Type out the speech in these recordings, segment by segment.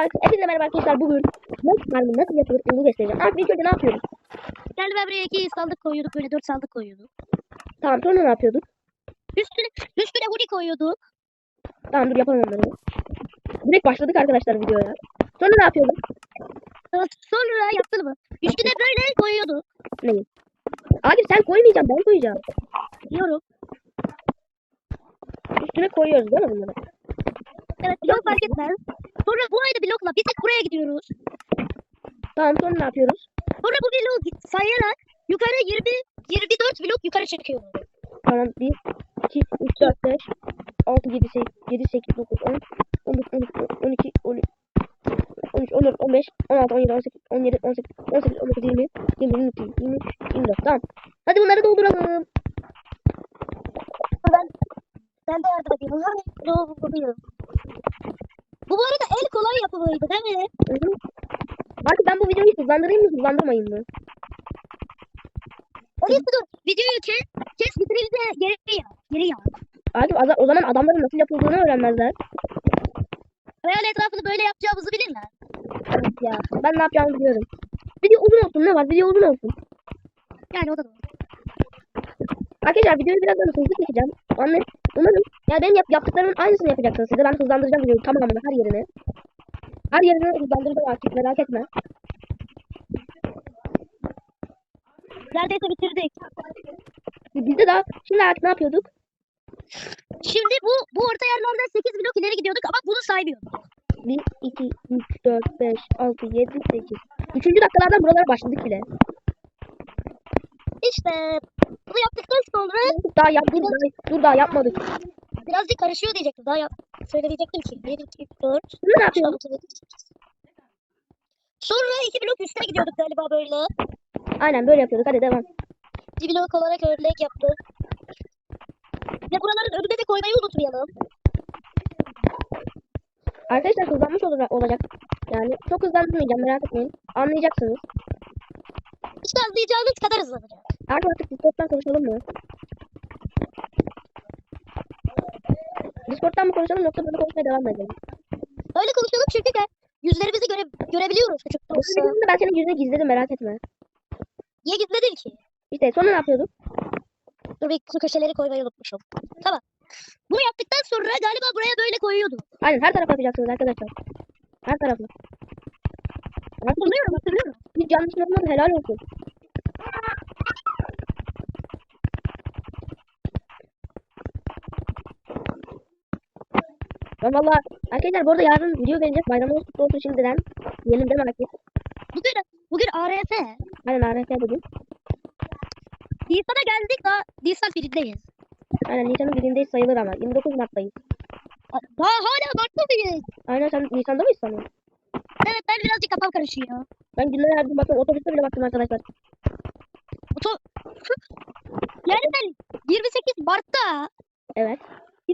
Merhaba, hepinize merhaba arkadaşlar. Bugün nasıl nasıl yapılır onu göstereceğim. Abi ilk önce ne yapıyoruz? Geldi ben buraya iki sandık koyuyorduk böyle dört sandık koyuyorduk. Tamam sonra ne yapıyorduk? Üstüne, üstüne huni koyuyorduk. Tamam dur yapalım onları. Direkt başladık arkadaşlar videoya. Sonra ne yapıyorduk? Sonra yaptın mı? Üstüne böyle koyuyorduk. Neyi? Abi sen koymayacaksın ben koyacağım. Diyorum. Üstüne koyuyoruz değil mi bunları? Evet blok fark etmez. Sonra bu ayda blokla bir tek buraya gidiyoruz. Tamam sonra ne yapıyoruz? Sonra bu bloğu sayarak yukarı 20 24 blok yukarı çıkıyoruz. Tamam 1, 2, 3, 4, 5, 6, 7, 8, 7, 8, 9, 10, 11, 12, 12, 13, 14, 15, 16, 17, 18, 17, 18, 18, 19, 20, 20, 22, 23, 24. Tamam. Hadi bunları dolduralım. Ben, ben de yardım edeyim. Hani bloğu buluyorum. Bu bu arada el kolay yapımıydı değil mi? Hı hı. Bak ben bu videoyu hızlandırayım mı hızlandırmayayım mı? Öyleyse dur. Videoyu kes, kes bitirince geri yap. Geri yap. Abi o zaman adamların nasıl yapıldığını öğrenmezler. Real etrafını böyle yapacağımızı bilirler. Evet ya ben ne yapacağımı biliyorum. Video uzun olsun ne var video uzun olsun. Yani o da doğru. Arkadaşlar videoyu biraz daha hızlı çekeceğim. Anne umarım ya benim yap yaptıklarımın aynısını yapacaksınız size. Ben hızlandıracağım videoyu tamamını her yerini. Her yerini hızlandıracağım artık merak etme. Neredeyse bitirdik. Biz de daha şimdi artık ne yapıyorduk? Şimdi bu bu orta yerlerden 8 blok ileri gidiyorduk ama bunu saymıyorduk. 1, 2, 3, 4, 5, 6, 7, 8. Üçüncü dakikalardan buralara başladık bile. İşte bunu yaptıktan sonra Daha. Daha, dur daha yapmadık. birazcık karışıyor diyecektim. Daha yap söyleyecektim ki. 1, 2, 4, Şimdi ne yapıyorduk? 6, 7, 8. Sonra iki blok üstüne gidiyorduk galiba böyle. Aynen böyle yapıyorduk. Hadi devam. Bir blok olarak örnek yaptık. Ve buraların önüne de koymayı unutmayalım. Arkadaşlar hızlanmış olur, olacak. Yani çok hızlandırmayacağım merak etmeyin. Anlayacaksınız. İşte anlayacağınız kadar hızlanacak. Artık artık Discord'dan konuşalım mı? Discord'dan mı konuşalım yoksa böyle konuşmaya devam edelim? Öyle konuşalım çünkü de yüzlerimizi göre görebiliyoruz küçük de olsa. ben senin yüzünü gizledim merak etme. Niye gizledin ki? İşte sonra ne yapıyorduk? Dur bir şu köşeleri koymayı unutmuşum. Tamam. Bunu yaptıktan sonra galiba buraya böyle koyuyorduk. Aynen her tarafa yapacaksınız arkadaşlar. Her tarafı. Hatırlıyorum hatırlıyorum. hiç yanlış olmadı helal olsun. Ben valla arkadaşlar bu arada yarın video gelecek bayramınız kutlu olsun şimdiden. Diyelim değil mi herkes? Bugün bugün ARF. Aynen ARF bugün. Nisan'a geldik daha Nisan birindeyiz. Aynen Nisan'ın birindeyiz sayılır ama 29 Mart'tayız. Daha hala Mart'ta mıyız? Aynen sen Nisan'da mıyız sanıyorsun? Evet ben birazcık kafam karışıyor. Ben günler gün baktım otobüste bile baktım arkadaşlar. Oto... yani ben 28 Mart'ta Evet.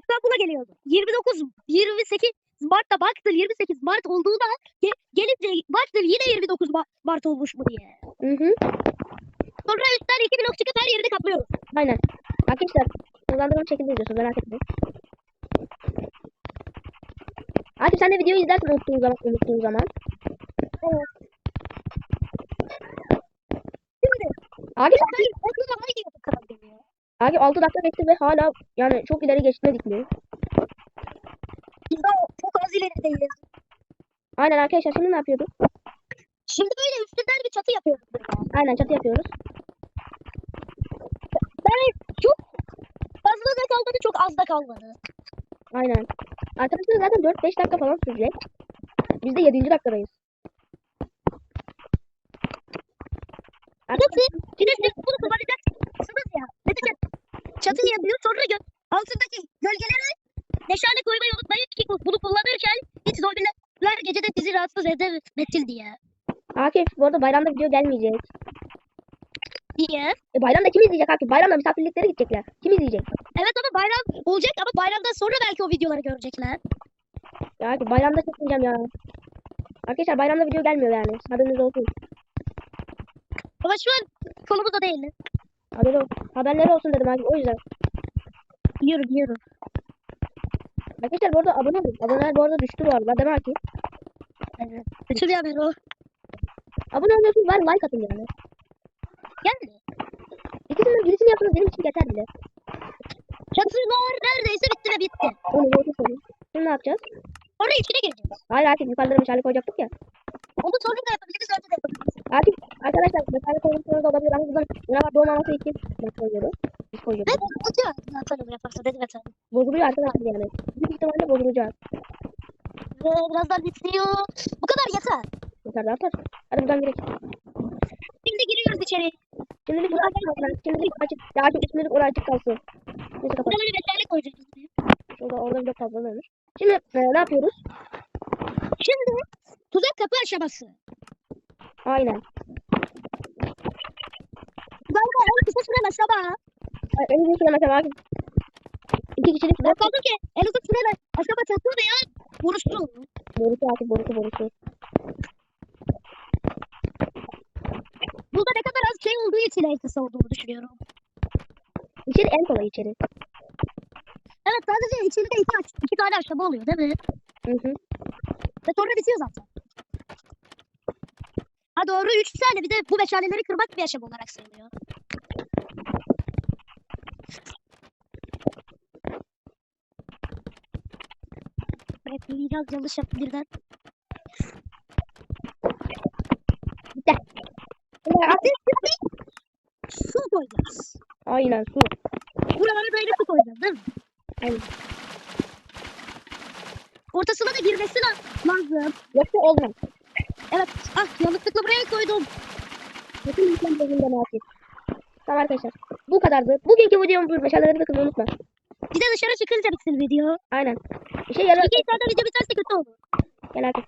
İstanbul'a geliyordum. 29 28 Mart'ta baktım 28 Mart olduğunda ge- gelince baktım yine 29 Ma- Mart olmuş mu diye. Hı hı. Sonra üstten iki blok çıkıp her yerini kaplıyoruz. Aynen. Arkadaşlar hızlandırma şekilde izliyorsunuz merak etmeyin. Akif sen de videoyu izlersin unuttuğun zaman. Unuttuğun zaman. Şimdi Akif, ben aklıma Akif 6 dakika geçti ve hala yani çok ileri geçmedik mi? Biz daha çok az ilerideyiz. Aynen arkadaşlar şimdi ne yapıyorduk? Şimdi böyle üstünden bir çatı yapıyoruz. böyle. Aynen çatı yapıyoruz. Yani çok fazla da kalmadı çok az da kalmadı. Aynen. Arkadaşlar zaten 4-5 dakika falan sürecek. Biz de 7. dakikadayız. Nasıl? Şimdi siz bunu kullanacaksınız ya. Ne diyeceğim? Çatı yapıyor sonra gö altındaki gölgelere meşale koymayı unutmayın ki bunu kullanırken hiç zombiler gecede sizi rahatsız edemesin diye. Akif bu arada bayramda video gelmeyecek. Diye. E bayramda kim izleyecek Akif? Bayramda misafirliklere gidecekler. Kim izleyecek? Evet ama bayram olacak ama bayramdan sonra belki o videoları görecekler. Ya Akif bayramda çekmeyeceğim ya. Arkadaşlar bayramda video gelmiyor yani. Haberiniz olsun. Ama şu an konumuz o değil. Haber ol haberleri olsun dedim Akif o yüzden. Biliyorum biliyorum. Arkadaşlar bu arada abone olun. Aboneler bu arada düştü bu arada değil mi Akif? Kötü bir haber o. Abone olmuyorsunuz var like atın yani. Yani İkisinden birisini yapsanız benim için yeter bile. çatılar neredeyse bitti ve bitti. Onu da sorayım. Şimdi ne yapacağız? Oraya içine gireceğiz. Hayır artık yukarılara meşale koyacaktık ya. Onu sonra da yapabiliriz, önce de yapabiliriz. Artık arkadaşlar meşale koyduklarınız da olabilir ama buradan canavar doğmaması için biz koyuyoruz. Biz koyuyoruz. Bozulacak zaten onu yaparsa dedim sana. Bozuluyor arkadaşlar yani. Büyük ihtimalle bozulacak. Ve birazdan bitiyor. Bu kadar yeter. Yeter de artar. Hadi buradan girelim. Şimdi giriyoruz içeri. Şimdilik burası kalsın. Şimdilik açık. Ya açık şimdilik orası açık kalsın. Neyse kapat. Burada böyle meşale koyacağız. Şurada orada bir fazla vermiş. Şimdi e, ne yapıyoruz? Şimdi tuzak kapı aşaması. Aynen. Galiba en kısa süren aşama. Ay, En uzun süre mesela iki kişilik Ben kaldım ki en uzun süren aşama çatı veya vuruştu. borusu artık borusu borusu. Burada ne kadar az şey olduğu için en kısa olduğunu düşünüyorum. İçeri en kolay içeri. Evet sadece içeride iki, iki tane aşama oluyor değil mi? Hı hı. Ve sonra bitiyor zaten. Ha doğru üç tane bir de bu meşaleleri kırmak bir aşama olarak sayılıyor. Evet biraz yanlış yaptım birden. Şimdi artık Su koyacağız. aynen su. Buralara böyle su koyacağız değil mi? Aynen. Ortasına da girmesi la- lazım. Yoksa olmaz. Evet. Ah yanlışlıkla buraya koydum. Bütün insan gözünde nasip. Tamam arkadaşlar. Bu kadardı. Bugünkü videomuz meşaleleri de kırmayı unutma. Bir de dışarı çıkınca bitsin video. Aynen. Bir şey yarar. İki tane video biterse kötü olur. Gel artık.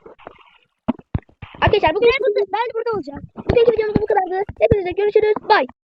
Arkadaşlar bugün, Ben burada, ben burada olacağım. bugünkü videomuz bu kadardı. Hepinize görüşürüz. Bye.